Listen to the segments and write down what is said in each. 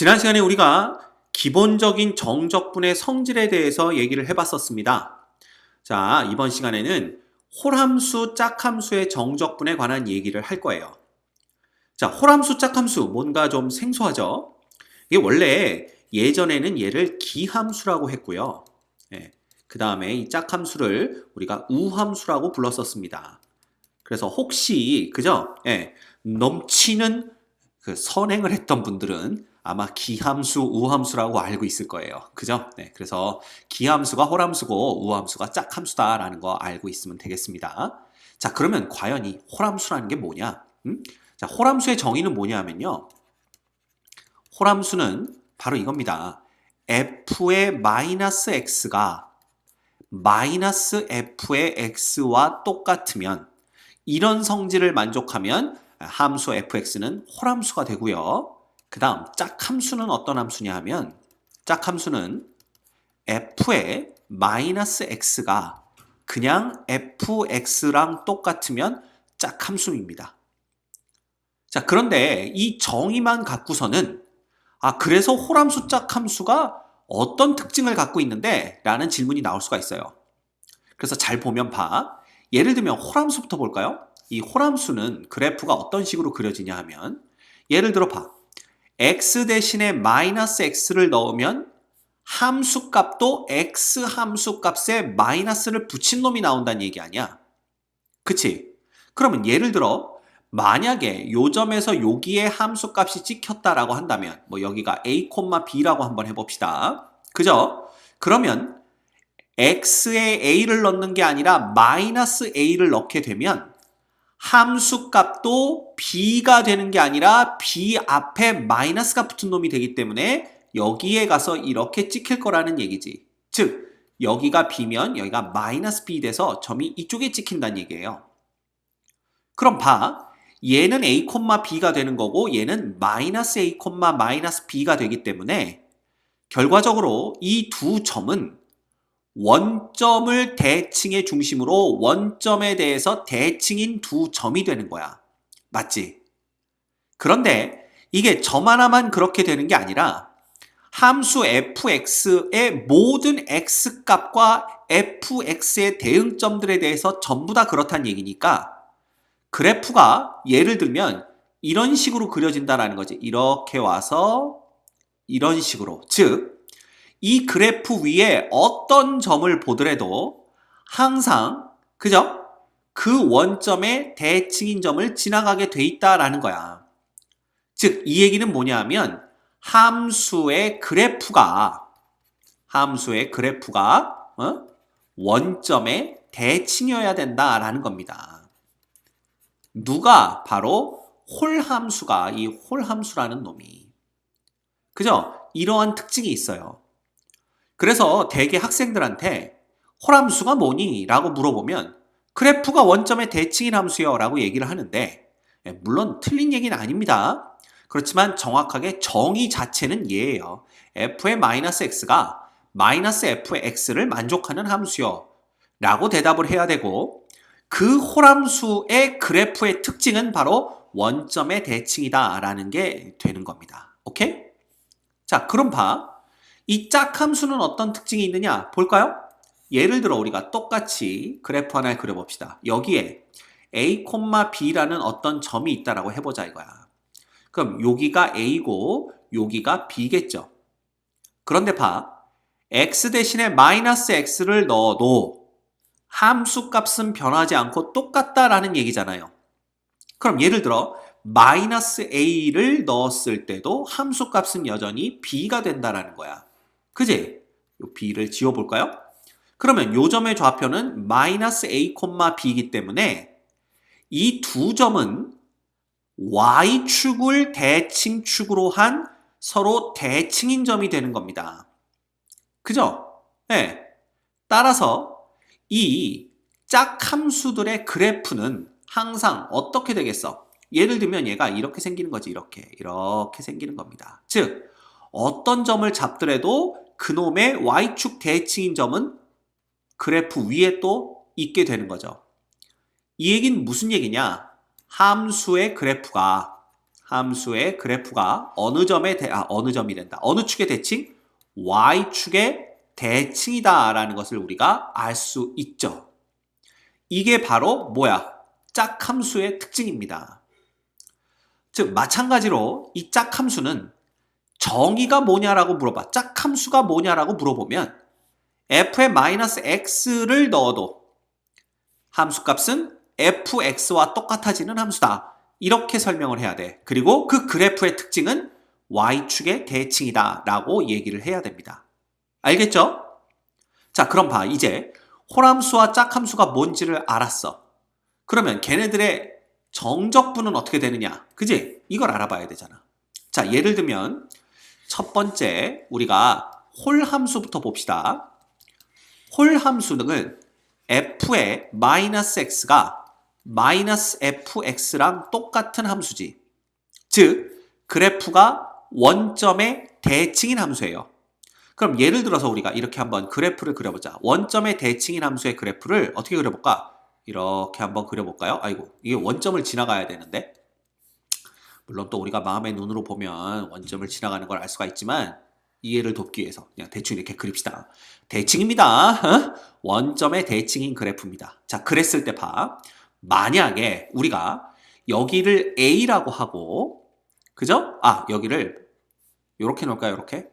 지난 시간에 우리가 기본적인 정적분의 성질에 대해서 얘기를 해봤었습니다. 자, 이번 시간에는 홀함수, 짝함수의 정적분에 관한 얘기를 할 거예요. 자, 홀함수, 짝함수, 뭔가 좀 생소하죠? 이게 원래 예전에는 얘를 기함수라고 했고요. 그 다음에 이 짝함수를 우리가 우함수라고 불렀었습니다. 그래서 혹시, 그죠? 예, 넘치는 그 선행을 했던 분들은 아마 기함수, 우함수라고 알고 있을 거예요. 그죠? 네, 그래서 기함수가 홀함수고 우함수가 짝함수다라는 거 알고 있으면 되겠습니다. 자, 그러면 과연 이 홀함수라는 게 뭐냐? 음? 자, 홀함수의 정의는 뭐냐면요. 홀함수는 바로 이겁니다. f의 마이너스 x가 마이너스 f의 x와 똑같으면 이런 성질을 만족하면 함수 fx는 홀함수가 되고요. 그 다음 짝함수는 어떤 함수냐 하면 짝함수는 f의 마이너스 x가 그냥 fx랑 똑같으면 짝함수입니다. 자 그런데 이 정의만 갖고서는 아 그래서 홀함수 짝함수가 어떤 특징을 갖고 있는데 라는 질문이 나올 수가 있어요. 그래서 잘 보면 봐. 예를 들면 홀함수부터 볼까요? 이 홀함수는 그래프가 어떤 식으로 그려지냐 하면 예를 들어 봐. X 대신에 마이너스 x를 넣으면 함수 값도 x 함수 값에 마이너스를 붙인 놈이 나온다는 얘기 아니야? 그치? 그러면 예를 들어 만약에 요 점에서 여기에 함수 값이 찍혔다라고 한다면 뭐 여기가 a, b라고 한번 해봅시다. 그죠? 그러면 x에 a를 넣는 게 아니라 마이너스 a를 넣게 되면 함수 값도 b가 되는 게 아니라 b 앞에 마이너스가 붙은 놈이 되기 때문에 여기에 가서 이렇게 찍힐 거라는 얘기지. 즉 여기가 b면 여기가 마이너스 b 돼서 점이 이쪽에 찍힌다는 얘기예요. 그럼 봐. 얘는 a, b가 되는 거고 얘는 마이너스 a, 마이너스 b가 되기 때문에 결과적으로 이 두 점은 원점을 대칭의 중심으로 원점에 대해서 대칭인 두 점이 되는 거야. 맞지? 그런데 이게 점 하나만 그렇게 되는 게 아니라 함수 fx의 모든 x값과 fx의 대응점들에 대해서 전부 다 그렇다는 얘기니까 그래프가 예를 들면 이런 식으로 그려진다라는 거지. 이렇게 와서 이런 식으로. 즉, 이 그래프 위에 어떤 점을 보더라도 항상 그죠? 그 원점의 대칭인 점을 지나가게 돼 있다라는 거야. 즉, 이 얘기는 뭐냐 하면 함수의 그래프가 함수의 그래프가 어? 원점의 대칭이어야 된다라는 겁니다. 누가 바로 홀함수가 이 홀함수라는 놈이 그죠? 이러한 특징이 있어요. 그래서 대개 학생들한테 홀함수가 뭐니? 라고 물어보면 그래프가 원점의 대칭인 함수요 라고 얘기를 하는데 예, 물론 틀린 얘기는 아닙니다. 그렇지만 정확하게 정의 자체는 얘예요. f의 마이너스 x가 마이너스 f의 x를 만족하는 함수요 라고 대답을 해야 되고 그 홀함수의 그래프의 특징은 바로 원점의 대칭이다 라는 게 되는 겁니다. 오케이? 자 그럼 봐. 이 짝함수는 어떤 특징이 있느냐 볼까요? 예를 들어 우리가 똑같이 그래프 하나를 그려봅시다. 여기에 a, b라는 어떤 점이 있다라고 해보자 이거야. 그럼 여기가 a고 여기가 b겠죠. 그런데 봐. x 대신에 마이너스 x를 넣어도 함수 값은 변하지 않고 똑같다라는 얘기잖아요. 그럼 예를 들어 마이너스 a를 넣었을 때도 함수 값은 여전히 b가 된다라는 거야. 그지? 요 b를 지워볼까요? 그러면 요 점의 좌표는 마이너스 a, b이기 때문에 이 두 점은 y축을 대칭축으로 한 서로 대칭인 점이 되는 겁니다. 그죠? 네. 따라서 이 짝함수들의 그래프는 항상 어떻게 되겠어? 예를 들면 얘가 이렇게 생기는 거지. 이렇게. 이렇게 생기는 겁니다. 즉, 어떤 점을 잡더라도 그놈의 y축 대칭인 점은 그래프 위에 또 있게 되는 거죠. 이 얘기는 무슨 얘기냐? 함수의 그래프가 함수의 그래프가 어느 점의 대, 아, 어느 점이 된다. 어느 축의 대칭? y축의 대칭이다라는 것을 우리가 알 수 있죠. 이게 바로 뭐야? 짝함수의 특징입니다. 즉 마찬가지로 이 짝함수는 정의가 뭐냐라고 물어봐. 짝함수가 뭐냐라고 물어보면 f의 마이너스 x를 넣어도 함수값은 fx와 똑같아지는 함수다. 이렇게 설명을 해야 돼. 그리고 그 그래프의 특징은 y축의 대칭이다 라고 얘기를 해야 됩니다. 알겠죠? 자 그럼 봐 이제 홀함수와 짝함수가 뭔지를 알았어. 그러면 걔네들의 정적분은 어떻게 되느냐? 그지? 이걸 알아봐야 되잖아. 자 예를 들면 첫 번째 우리가 홀 함수부터 봅시다. 홀 함수는 f의 마이너스 x가 마이너스 fx랑 똑같은 함수지. 즉 그래프가 원점의 대칭인 함수예요. 그럼 예를 들어서 우리가 이렇게 한번 그래프를 그려보자. 원점의 대칭인 함수의 그래프를 어떻게 그려볼까? 이렇게 한번 그려볼까요? 아이고 이게 원점을 지나가야 되는데 물론 또 우리가 마음의 눈으로 보면 원점을 지나가는 걸 알 수가 있지만 이해를 돕기 위해서 그냥 대충 이렇게 그립시다. 대칭입니다. 어? 원점의 대칭인 그래프입니다. 자 그랬을 때 봐. 만약에 우리가 여기를 A라고 하고 그죠? 아 여기를 이렇게 놓을까요? 이렇게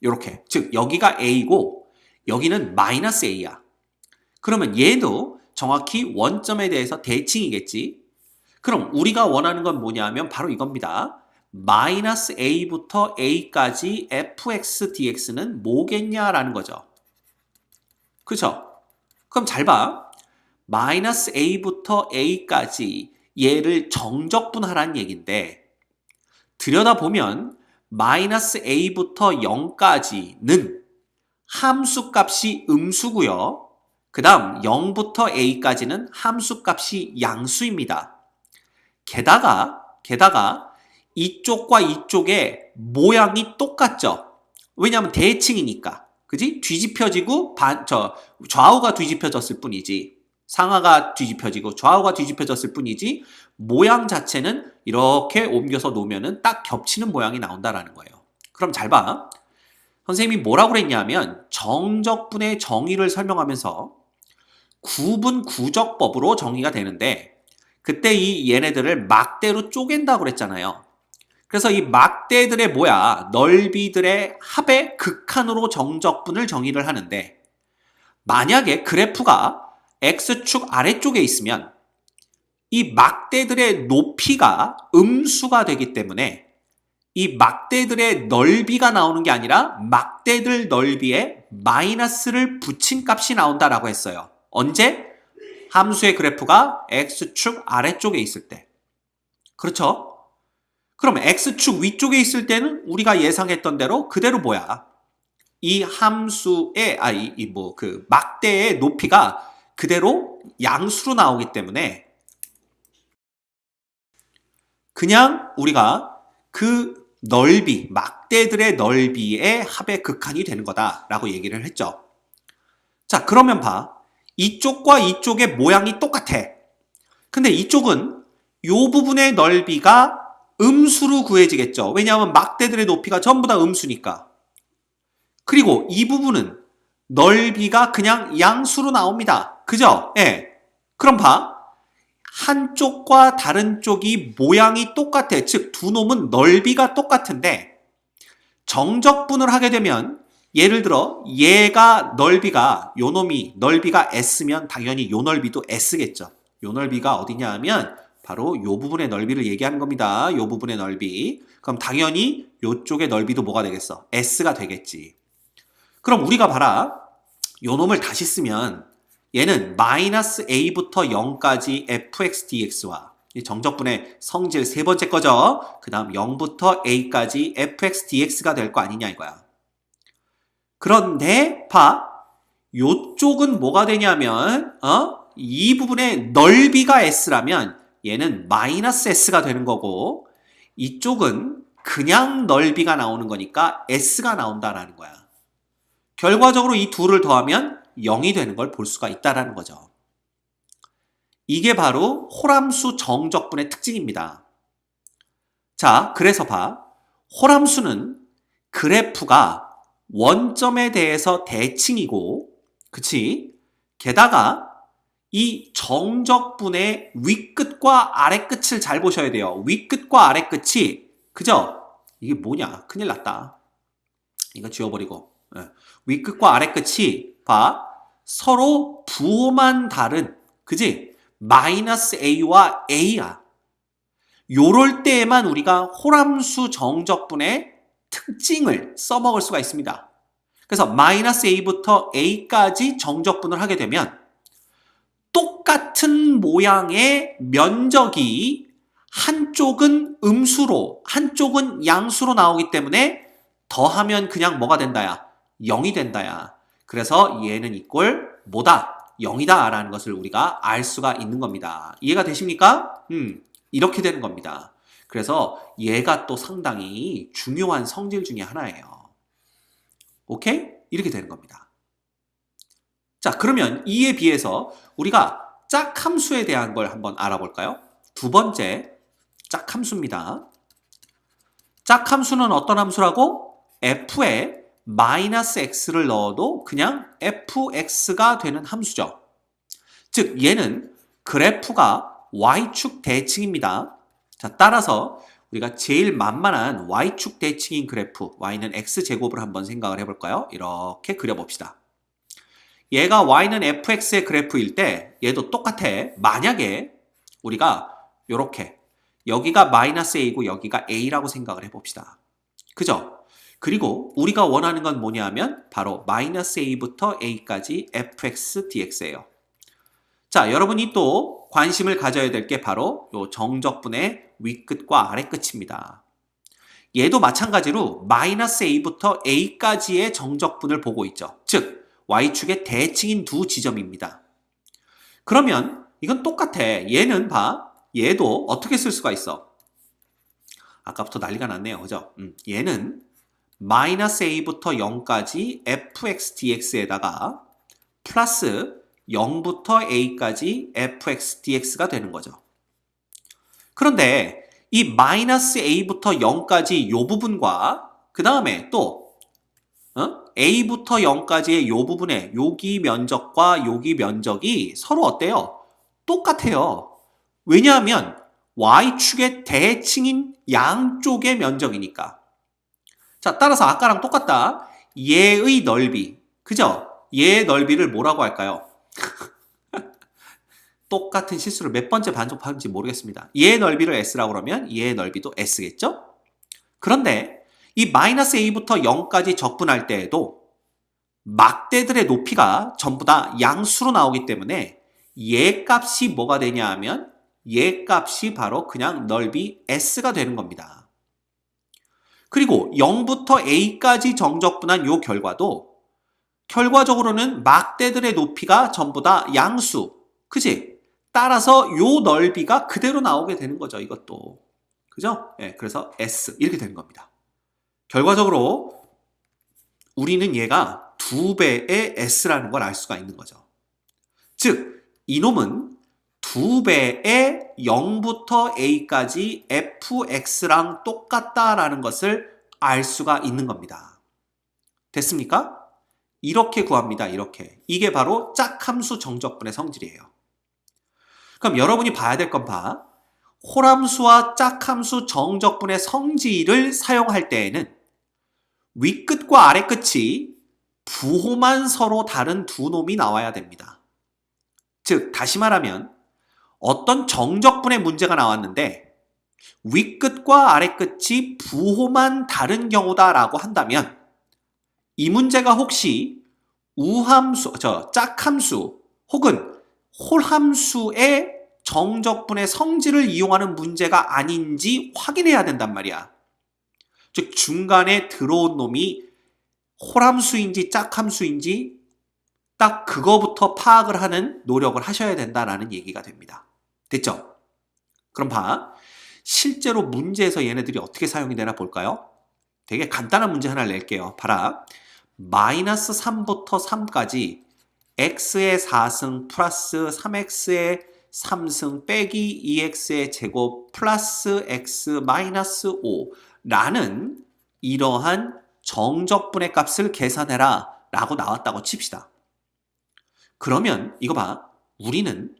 이렇게 즉 여기가 A고 여기는 마이너스 A야. 그러면 얘도 정확히 원점에 대해서 대칭이겠지. 그럼 우리가 원하는 건 뭐냐면 바로 이겁니다. 마이너스 a부터 a까지 fx dx는 뭐겠냐라는 거죠. 그쵸? 그럼 잘 봐. 마이너스 a부터 a까지 얘를 정적분하라는 얘기인데 들여다보면 마이너스 a부터 0까지는 함수값이 음수고요. 그 다음 0부터 a까지는 함수값이 양수입니다. 게다가 게다가 이쪽과 이쪽의 모양이 똑같죠. 왜냐하면 대칭이니까. 그지? 뒤집혀지고 반, 저 좌우가 뒤집혀졌을 뿐이지. 상하가 뒤집혀지고 좌우가 뒤집혀졌을 뿐이지 모양 자체는 이렇게 옮겨서 놓으면은 딱 겹치는 모양이 나온다라는 거예요. 그럼 잘 봐. 선생님이 뭐라고 그랬냐면 정적분의 정의를 설명하면서 구분 구적법으로 정의가 되는데 그때 이 얘네들을 막대로 쪼갠다고 그랬잖아요. 그래서 이 막대들의 뭐야 넓이들의 합의 극한으로 정적분을 정의를 하는데 만약에 그래프가 x축 아래쪽에 있으면 이 막대들의 높이가 음수가 되기 때문에 이 막대들의 넓이가 나오는 게 아니라 막대들 넓이에 마이너스를 붙인 값이 나온다라고 했어요. 언제? 함수의 그래프가 x축 아래쪽에 있을 때. 그렇죠? 그럼 x축 위쪽에 있을 때는 우리가 예상했던 대로 그대로 뭐야? 이 함수의 아 이 뭐 그 막대의 높이가 그대로 양수로 나오기 때문에 그냥 우리가 그 넓이, 막대들의 넓이의 합의 극한이 되는 거다라고 얘기를 했죠. 자, 그러면 봐. 이쪽과 이쪽의 모양이 똑같아. 근데 이쪽은 요 부분의 넓이가 음수로 구해지겠죠. 왜냐하면 막대들의 높이가 전부 다 음수니까. 그리고 이 부분은 넓이가 그냥 양수로 나옵니다. 그죠? 예. 네. 그럼 봐. 한쪽과 다른 쪽이 모양이 똑같아. 즉, 두 놈은 넓이가 똑같은데, 정적분을 하게 되면, 예를 들어, 얘가 넓이가, 요 놈이 넓이가 S면 당연히 요 넓이도 S겠죠. 요 넓이가 어디냐 하면, 바로 요 부분의 넓이를 얘기하는 겁니다. 요 부분의 넓이. 그럼 당연히 요쪽의 넓이도 뭐가 되겠어? S가 되겠지. 그럼 우리가 봐라. 요 놈을 다시 쓰면 얘는 마이너스 a부터 0까지 fx dx와 정적분의 성질 세 번째 거죠. 그 다음 0부터 a까지 fx dx가 될 거 아니냐 이거야. 그런데 봐. 요쪽은 뭐가 되냐면 어? 이 부분의 넓이가 s라면 얘는 마이너스 s가 되는 거고 이쪽은 그냥 넓이가 나오는 거니까 s가 나온다라는 거야. 결과적으로 이 둘을 더하면 0이 되는 걸 볼 수가 있다라는 거죠. 이게 바로 호람수 정적분의 특징입니다. 자, 그래서 봐. 호람수는 그래프가 원점에 대해서 대칭이고, 그치? 게다가 이 정적분의 윗끝과 아래끝을 잘 보셔야 돼요. 윗끝과 아래끝이, 그죠? 이게 뭐냐? 큰일 났다. 이거 지워버리고. 예. 윗끝과 아래끝이, 봐. 서로 부호만 다른, 그지? 마이너스 A와 A야. 요럴 때에만 우리가 호람수 정적분의 특징을 써먹을 수가 있습니다. 그래서 마이너스 A부터 A까지 정적분을 하게 되면 똑같은 모양의 면적이 한쪽은 음수로, 한쪽은 양수로 나오기 때문에 더하면 그냥 뭐가 된다야? 0이 된다야. 그래서 얘는 이꼴 뭐다? 0이다 라는 것을 우리가 알 수가 있는 겁니다. 이해가 되십니까? 음, 이렇게 되는 겁니다. 그래서 얘가 또 상당히 중요한 성질 중에 하나예요. 오케이? 이렇게 되는 겁니다. 자, 그러면 이에 비해서 우리가 짝함수에 대한 걸 한번 알아볼까요? 두 번째, 짝함수입니다. 짝함수는 어떤 함수라고? f에 마이너스 x를 넣어도 그냥 fx가 되는 함수죠. 즉, 얘는 그래프가 y축 대칭입니다. 자, 따라서 우리가 제일 만만한 y축 대칭인 그래프, y는 x제곱을 한번 생각을 해볼까요? 이렇게 그려봅시다. 얘가 y는 fx의 그래프일 때 얘도 똑같아. 만약에 우리가 이렇게 여기가 마이너스 a고 여기가 a라고 생각을 해봅시다. 그죠? 그리고 우리가 원하는 건 뭐냐면 바로 마이너스 a부터 a까지 fx dx예요. 자, 여러분이 또 관심을 가져야 될 게 바로 요 정적분의 윗끝과 아래끝입니다. 얘도 마찬가지로 마이너스 a부터 a까지의 정적분을 보고 있죠. 즉, y축의 대칭인 두 지점입니다. 그러면 이건 똑같아. 얘는 봐. 얘도 어떻게 쓸 수가 있어? 아까부터 난리가 났네요. 그죠? 음, 얘는 마이너스 a부터 0까지 fx dx에다가 플러스 0부터 a까지 fx dx가 되는 거죠. 그런데 이 마이너스 a부터 0까지 요 부분과 그 다음에 또 어? a부터 0까지의 요 부분의 여기 면적과 여기 면적이 서로 어때요? 똑같아요. 왜냐하면 y축의 대칭인 양쪽의 면적이니까. 자, 따라서 아까랑 똑같다. 얘의 넓이. 그죠? 얘의 넓이를 뭐라고 할까요? 똑같은 실수를 몇 번째 반복하는지 모르겠습니다. 얘의 넓이를 s라고 그러면 얘의 넓이도 s겠죠? 그런데 이 마이너스 a부터 0까지 적분할 때에도 막대들의 높이가 전부 다 양수로 나오기 때문에 얘 값이 뭐가 되냐 하면 얘 값이 바로 그냥 넓이 s가 되는 겁니다. 그리고 0부터 a까지 정적분한 요 결과도 결과적으로는 막대들의 높이가 전부 다 양수. 그지? 따라서 요 넓이가 그대로 나오게 되는 거죠, 이것도. 그죠? 예, 그래서 S. 이렇게 되는 겁니다. 결과적으로 우리는 얘가 두 배의 S라는 걸 알 수가 있는 거죠. 즉, 이놈은 두 배의 0부터 A까지 fx랑 똑같다라는 것을 알 수가 있는 겁니다. 됐습니까? 이렇게 구합니다. 이렇게. 이게 바로 짝함수 정적분의 성질이에요. 그럼 여러분이 봐야 될 건 봐. 호람수와 짝함수 정적분의 성질을 사용할 때에는 윗끝과 아래끝이 부호만 서로 다른 두 놈이 나와야 됩니다. 즉, 다시 말하면 어떤 정적분의 문제가 나왔는데 윗끝과 아래끝이 부호만 다른 경우다라고 한다면 이 문제가 혹시 우함수, 저 짝함수 혹은 홀함수의 정적분의 성질을 이용하는 문제가 아닌지 확인해야 된단 말이야. 즉 중간에 들어온 놈이 홀함수인지 짝함수인지 딱 그거부터 파악을 하는 노력을 하셔야 된다라는 얘기가 됩니다. 됐죠? 그럼 봐. 실제로 문제에서 얘네들이 어떻게 사용이 되나 볼까요? 되게 간단한 문제 하나 낼게요. 봐라. 마이너스 3부터 3까지 x의 4승 플러스 3x의 3승 빼기 2x의 제곱 플러스 x 마이너스 5라는 이러한 정적분의 값을 계산해라 라고 나왔다고 칩시다. 그러면 이거 봐. 우리는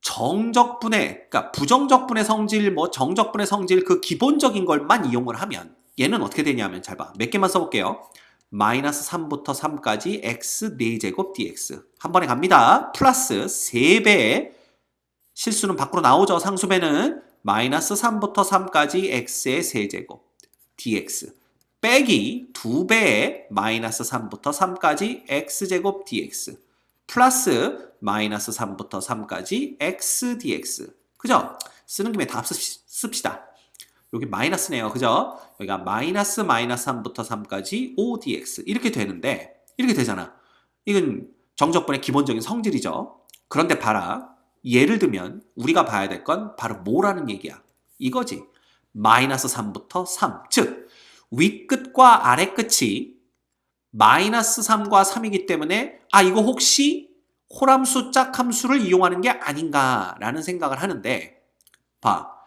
정적분의, 그러니까 부정적분의 성질, 뭐 정적분의 성질 그 기본적인 걸만 이용을 하면 얘는 어떻게 되냐면 잘 봐. 몇 개만 써볼게요. 마이너스 3부터 3까지 x 4제곱 dx. 한 번에 갑니다. 플러스 3배의 실수는 밖으로 나오죠. 상수배는 마이너스 3부터 3까지 x의 세제곱 dx. 빼기 2배의 마이너스 3부터 3까지 x제곱 dx. 플러스 마이너스 3부터 3까지 x dx. 그죠? 쓰는 김에 다 씁시- 씁시다. 여기 마이너스네요. 그죠? 여기가 마이너스 마이너스 3부터 3까지 5dx 이렇게 되는데 이렇게 되잖아. 이건 정적분의 기본적인 성질이죠. 그런데 봐라. 예를 들면 우리가 봐야 될 건 바로 뭐라는 얘기야. 이거지. 마이너스 3부터 3. 즉 윗끝과 아래끝이 마이너스 3과 3이기 때문에 아 이거 혹시 호람수 짝함수를 이용하는 게 아닌가라는 생각을 하는데 봐.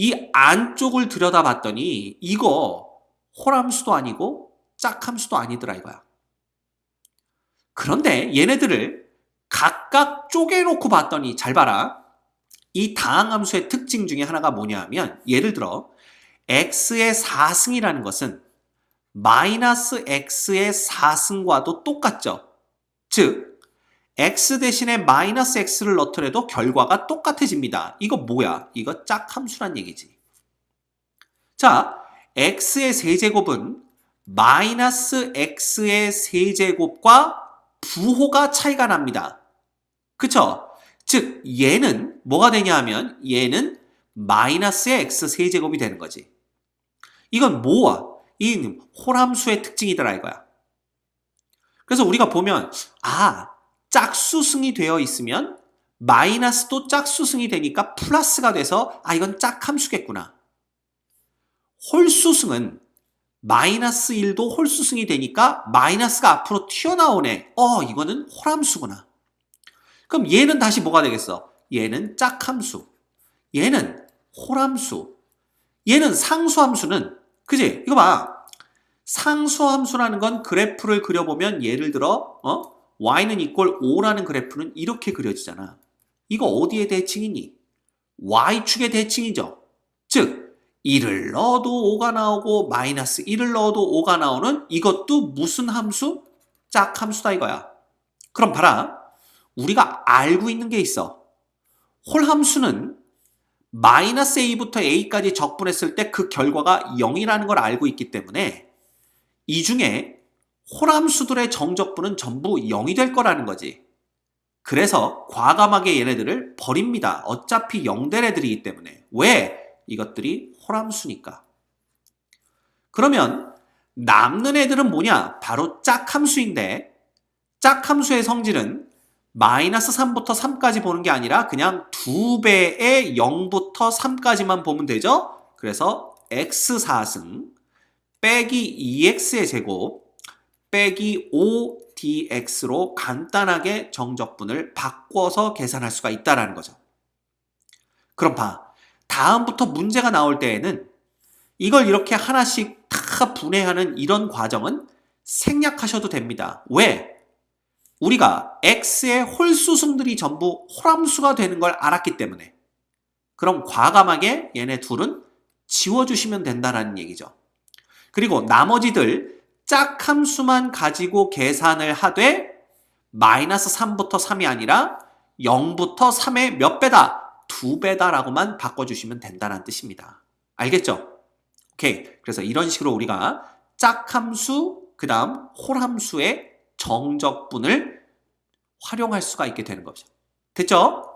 이 안쪽을 들여다봤더니 이거 호람수도 아니고 짝함수도 아니더라 이거야. 그런데 얘네들을 각각 쪼개놓고 봤더니 잘 봐라. 이 다항함수의 특징 중에 하나가 뭐냐 하면 예를 들어 x의 4승이라는 것은 마이너스 x의 4승과도 똑같죠. 즉 x 대신에 마이너스 x를 넣더라도 결과가 똑같아집니다. 이거 뭐야? 이거 짝함수란 얘기지. 자, x의 세제곱은 마이너스 x의 세제곱과 부호가 차이가 납니다. 그쵸? 즉 얘는 뭐가 되냐 하면 얘는 마이너스의 x 세제곱이 되는 거지. 이건 뭐야? 이 홀함수의 특징이더라 이거야. 그래서 우리가 보면 아 짝수승이 되어 있으면 마이너스도 짝수승이 되니까 플러스가 돼서 아 이건 짝함수겠구나. 홀수승은 마이너스 1도 홀수승이 되니까 마이너스가 앞으로 튀어나오네. 어 이거는 홀함수구나. 그럼 얘는 다시 뭐가 되겠어? 얘는 짝함수. 얘는 홀함수. 얘는 상수함수는 그지? 이거 봐. 상수함수라는 건 그래프를 그려보면 예를 들어 어? Y는 이꼴 5라는 그래프는 이렇게 그려지잖아. 이거 어디의 대칭이니? y축의 대칭이죠. 즉 1을 넣어도 5가 나오고 마이너스 1을 넣어도 5가 나오는 이것도 무슨 함수? 짝함수다 이거야. 그럼 봐라. 우리가 알고 있는 게 있어. 홀함수는 마이너스 a부터 a까지 적분했을 때 그 결과가 0이라는 걸 알고 있기 때문에 이 중에 홀함수들의 정적분은 전부 0이 될 거라는 거지. 그래서 과감하게 얘네들을 버립니다. 어차피 0될 애들이기 때문에. 왜? 이것들이 홀함수니까. 그러면 남는 애들은 뭐냐? 바로 짝함수인데 짝함수의 성질은 마이너스 3부터 3까지 보는 게 아니라 그냥 2배의 0부터 3까지만 보면 되죠? 그래서 x4승 빼기 2x의 제곱 빼기 5dx로 간단하게 정적분을 바꿔서 계산할 수가 있다라는 거죠. 그럼 봐. 다음부터 문제가 나올 때에는 이걸 이렇게 하나씩 다 분해하는 이런 과정은 생략하셔도 됩니다. 왜? 우리가 x의 홀수승들이 전부 홀함수가 되는 걸 알았기 때문에 그럼 과감하게 얘네 둘은 지워주시면 된다라는 얘기죠. 그리고 나머지들 짝함수만 가지고 계산을 하되 마이너스 3부터 3이 아니라 0부터 3의 몇 배다? 두 배다라고만 바꿔주시면 된다는 뜻입니다. 알겠죠? 오케이. 그래서 이런 식으로 우리가 짝함수, 그 다음 홀함수의 정적분을 활용할 수가 있게 되는 거죠. 됐죠?